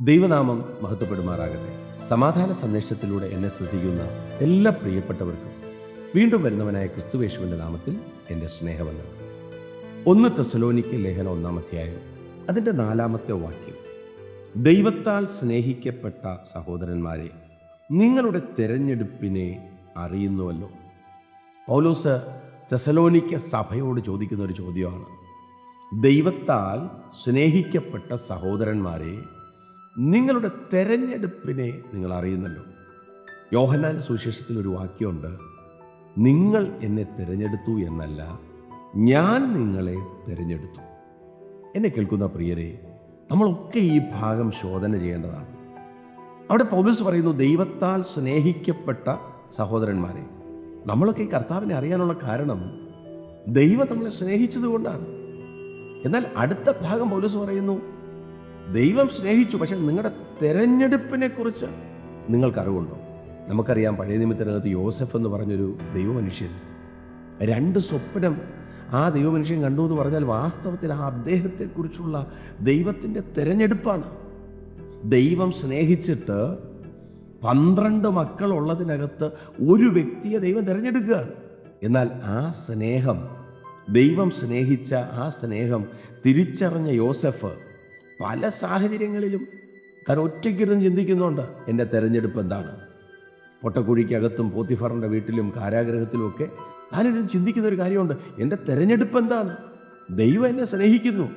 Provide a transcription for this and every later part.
ദൈവനാമം മഹത്വപ്പെടുമാറാകട്ടെ. സമാധാന സന്ദേശത്തിലൂടെ എന്നെ ശ്രദ്ധിക്കുന്ന എല്ലാ പ്രിയപ്പെട്ടവർക്കും വീണ്ടും വരുന്നവനായ ക്രിസ്തുവേശുവിന്റെ നാമത്തിൽ എന്റെ സ്നേഹമെന്ന് ഒന്ന് തെസലോനിക്ക് ലേഖനം ഒന്നാം അധ്യായം അതിന്റെ നാലാമത്തെ വാക്യം. ദൈവത്താൽ സ്നേഹിക്കപ്പെട്ട സഹോദരന്മാരെ നിങ്ങളുടെ തിരഞ്ഞെടുപ്പിനെ അറിയുന്നുവല്ലോ. പൗലോസ് തെസലോനിക്ക സഭയോട് ചോദിക്കുന്ന ഒരു ചോദ്യമാണ്. ദൈവത്താൽ സ്നേഹിക്കപ്പെട്ട സഹോദരന്മാരെ നിങ്ങളുടെ തെരഞ്ഞെടുപ്പിനെ നിങ്ങൾ അറിയുന്നല്ലോ. യോഹനാൻ സുവിശേഷത്തിൽ ഒരു വാക്യമുണ്ട് നിങ്ങൾ എന്നെ തിരഞ്ഞെടുത്തു എന്നല്ല ഞാൻ നിങ്ങളെ തിരഞ്ഞെടുത്തു. എന്നെ കേൾക്കുന്ന പ്രിയരെ നമ്മളൊക്കെ ഈ ഭാഗം ശോധന ചെയ്യേണ്ടതാണ്. അവിടെ പൗലൂസ് പറയുന്നു ദൈവത്താൽ സ്നേഹിക്കപ്പെട്ട സഹോദരന്മാരെ. നമ്മളൊക്കെ ഈ കർത്താവിനെ അറിയാനുള്ള കാരണം ദൈവം നമ്മളെ സ്നേഹിച്ചതുകൊണ്ടാണ് എന്നാൽ അടുത്ത ഭാഗം പൗലൂസ് പറയുന്നു ദൈവം സ്നേഹിച്ചു. പക്ഷെ നിങ്ങളുടെ തെരഞ്ഞെടുപ്പിനെ കുറിച്ച് നിങ്ങൾക്ക് അറിവുണ്ടോ നമുക്കറിയാം പഴയ നിമിത്തത്തിനകത്ത് യോസഫ് എന്ന് പറഞ്ഞൊരു ദൈവമനുഷ്യൻ. രണ്ട് സ്വപ്നം ആ ദൈവമനുഷ്യൻ കണ്ടു എന്ന് പറഞ്ഞാൽ വാസ്തവത്തിൽ ആ അദ്ദേഹത്തെക്കുറിച്ചുള്ള ദൈവത്തിന്റെ തിരഞ്ഞെടുപ്പാണ്. ദൈവം സ്നേഹിച്ചിട്ട് പന്ത്രണ്ട് മക്കൾ ഉള്ളതിനകത്ത് ഒരു വ്യക്തിയെ ദൈവം തിരഞ്ഞെടുക്കുകയാണ് എന്നാൽ ആ സ്നേഹം ദൈവം സ്നേഹിച്ച ആ സ്നേഹം തിരിച്ചറിഞ്ഞ യോസഫ് പല സാഹചര്യങ്ങളിലും താൻ ഒറ്റയ്ക്കിരുന്ന് ചിന്തിക്കുന്നുണ്ട് എന്റെ തെരഞ്ഞെടുപ്പ് എന്താണ്? പൊട്ടക്കുഴിക്കകത്തും പോത്തിഫറിന്റെ വീട്ടിലും കാരാഗ്രഹത്തിലും ഒക്കെ താനിരുന്ന് ചിന്തിക്കുന്ന ഒരു കാര്യമുണ്ട് എന്റെ തെരഞ്ഞെടുപ്പ് എന്താണ്? ദൈവം എന്നെ സ്നേഹിക്കുന്നു.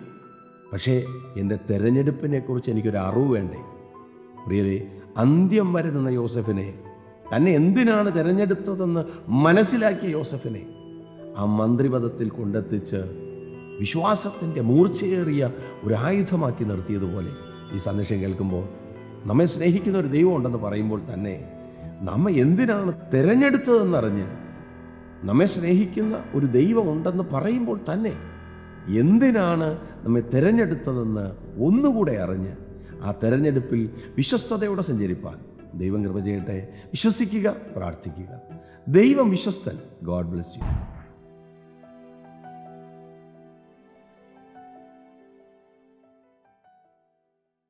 പക്ഷേ എന്റെ തെരഞ്ഞെടുപ്പിനെക്കുറിച്ച് എനിക്കൊരു അറിവ് വേണ്ടേ? പ്രിയരെ അന്ത്യം വരെ നിന്ന യോസഫിനെ തന്നെ എന്തിനാണ് തിരഞ്ഞെടുത്തതെന്ന് മനസ്സിലാക്കിയ യോസഫിനെ ആ മന്ത്രിപദത്തിൽ കൊണ്ടെത്തിച്ച് വിശ്വാസത്തിന്റെ മൂർച്ചയേറിയ ഒരു ആയുധമാക്കി നിർത്തിയതുപോലെ ഈ സന്ദേശം കേൾക്കുമ്പോൾ നമ്മെ സ്നേഹിക്കുന്ന ഒരു ദൈവമുണ്ടെന്ന് പറയുമ്പോൾ തന്നെ നമ്മെ എന്തിനാണ് തിരഞ്ഞെടുത്തതെന്നറിഞ്ഞ് നമ്മെ സ്നേഹിക്കുന്ന ഒരു ദൈവമുണ്ടെന്ന് പറയുമ്പോൾ തന്നെ എന്തിനാണ് നമ്മെ തിരഞ്ഞെടുത്തതെന്ന് ഒന്നുകൂടെ അറിഞ്ഞ് ആ തിരഞ്ഞെടുപ്പിൽ വിശ്വസ്തയോടെ സഞ്ചരിപ്പാൻ ദൈവം കൃപ ചെയ്യട്ടെ. വിശ്വസിക്കുക പ്രാർത്ഥിക്കുക. ദൈവം വിശ്വസ്തൻ. God bless you.